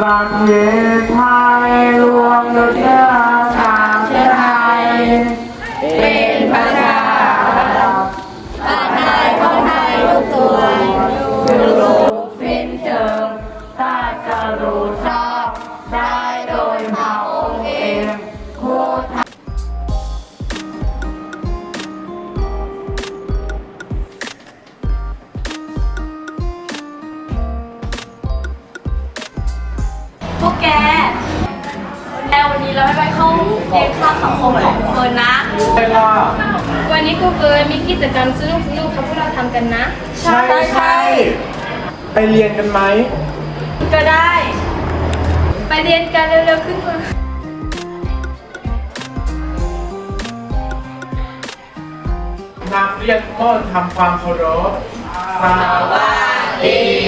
รักเย็นไทยรวมเนื้อ แกแอลวันนี้เราไม่ไปเข้าเรียนข้ามสังคมของเฟิร์นนะ ใช่ล่ะวันนี้ครูเฟิร์นมีกิจกรรมสนุกสนุกๆครับพวกเราทำกันนะ ใช่ใช่ไปเรียนกันไหม ก็ได้ ไปเรียนกันเร็วๆขึ้นมานักเรียนทุกคนทำความเคารพสวัสดี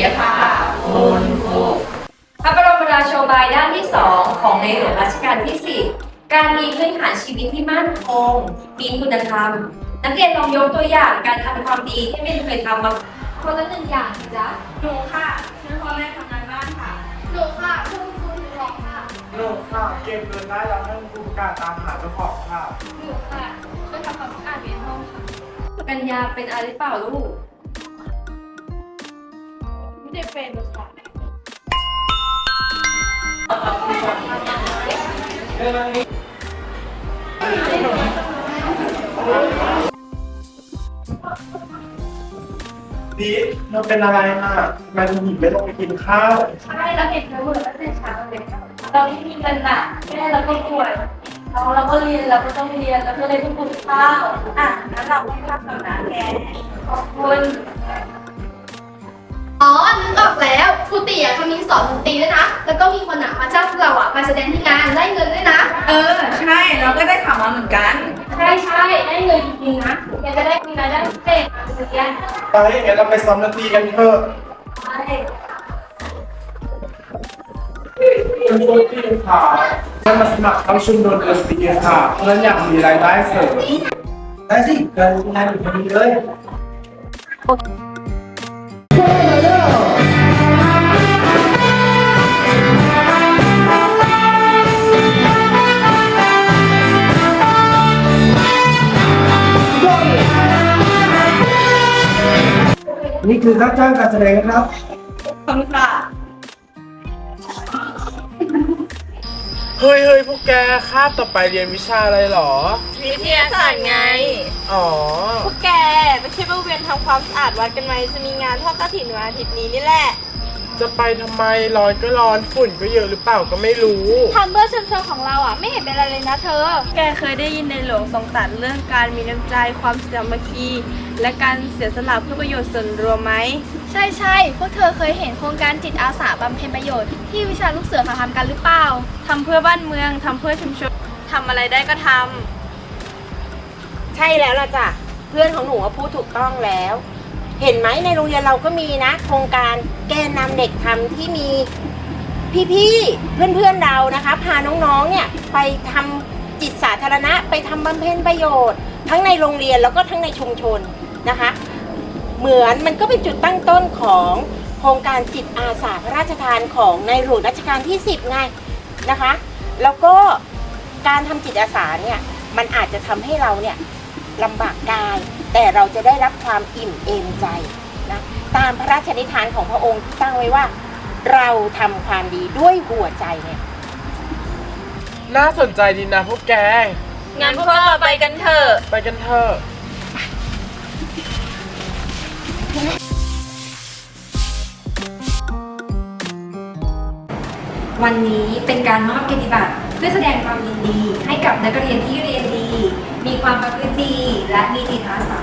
ของในหลวงรัชกาลที่ 10 การมีพื้นฐานชีวิตที่มั่นคง มีคุณธรรม นักเรียนลองยกตัวอย่างการทำความดีที่ไม่เคยทำมาคนละหนึ่งอย่างสิจ๊ะหนูค่ะช่วยพ่อแม่ทำงานบ้านค่ะหนูค่ะคุณครูหนูหลอกค่ะหนูค่ะเก็บเงินได้แล้วให้คุณครูประกาศตามหาเจ้าของค่ะหนูค่ะช่วยทำความสะอาดเรียนห้องค่ะปัญญาเป็นอะไรหรือเปล่าลูก ไม่ได้เป็นค่ะ ดีเธอเป็นอะไรน่ะทำไมถึงหญิงไม่ลงไปกินข้าวใช่เราเห็นเธอเหมือนตั้งแต่เช้าเลยเราไม่มีเงินน่ะแม่เราก็ป่วยเราเราก็เรียนเราก็ต้องเรียนแล้วก็เลยต้องกินข้าวอะงั้นเราไม่พักก่อนนะแกขอบคุณอ๋อนึกออกแล้วครูตีอะเขามีสอนดนตรีด้วยนะ แล้วก็มีคนอะมาจ้างพวกเราอะมาแสดงที่งานได้เงินด้วยนะเออใช่ เราก็ได้ข่าวมาเหมือนกัน ใช่ใช่ได้เงินจริงๆนะอยากจะได้มีรายได้พิเศษมาเรียนไปอย่างนั้นเราไปซ้อมดนตรีกันเถอะใช่คุณครูที่ค่ะท่านมาสมัครเข้าชุมนุมดนตรีค่ะเพื่อนอยากมีรายได้เสริมได้สิเกินงานอยู่พอดีเลย นี่คือค่าจ้างการแสดงนะครับ ขอบคุณค่ะเฮ้ยเฮ้ยพวกแกคาบต่อไปเรียนวิชาอะไรหรอ วิทยาศาสตร์ไง อ๋อ พวกแกไม่ใช่ว่าเวียนทำความสะอาดวัดกันไหมจะมีงานทอดกระถิ่นวันอาทิตย์นี้นี่แหละ จะไปทำไมร้อนก็ร้อนฝุ่นก็เยอะหรือเปล่าก็ไม่รู้ ทำเพื่อชุมชนของเราอะ ไม่เห็นเป็นอะไรเลยนะเธอ แกเคยได้ยินในหลวงทรงตรัสเรื่องการมีน้ำใจความสามัคคี และการเสียสละเพื่อประโยชน์ส่วนรวมไหม ใช่ใช่พวกเธอเคยเห็นโครงการจิตอาสาบำเพ็ญประโยชน์ที่วิชาลูกเสือเขาทำกันหรือเปล่า ทำเพื่อบ้านเมือง ทำเพื่อชุมชน ทำอะไรได้ก็ทำ ใช่แล้วล่ะจ้ะเพื่อนของหนูว่าพูดถูกต้องแล้ว เห็นไหมในโรงเรียนเราก็มีนะ โครงการแกนนำเด็กทำที่มีพี่ๆเพื่อนๆเรานะคะ พาน้องๆเนี่ยไปทำจิตสาธารณะ ไปทำบำเพ็ญประโยชน์ ทั้งในโรงเรียนแล้วก็ทั้งในชุมชนนะคะ เหมือนมันก็เป็นจุดตั้งต้นของโครงการจิตอาสาพระราชทานของในหลวงรัชกาลที่ 10 ไงนะคะ แล้วก็การทำจิตอาสาเนี่ยมันอาจจะทำให้เราเนี่ย ลำบากกาย แต่เราจะได้รับความอิ่มเอมใจนะตามพระราชนิทานของพระองค์ที่ตั้งไว้ว่า เราทำความดีด้วยหัวใจเนี่ย น่าสนใจดีนะพวกแก งั้นพวกเราไปกันเถอะ ไปกันเถอะวันนี้เป็นการมอบเกียรติบัตรเพื่อแสดงความยินดีให้กับนักเรียนที่เรียนดี มีความประพฤติดีและมีจิตอาสา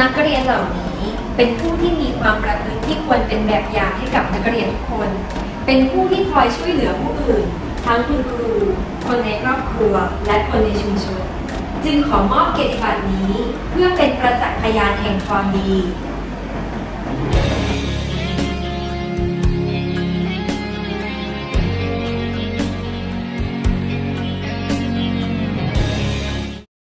นักเรียนเหล่านี้เป็นผู้ที่มีความประพฤติที่ควรเป็นแบบอย่างให้กับนักเรียนทุกคน เป็นผู้ที่คอยช่วยเหลือผู้อื่น ทั้งคุณครู คนในครอบครัว และคนในชุมชน จึงขอมอบเกียรติบัตรนี้เพื่อเป็นประจักษ์พยานแห่งความดี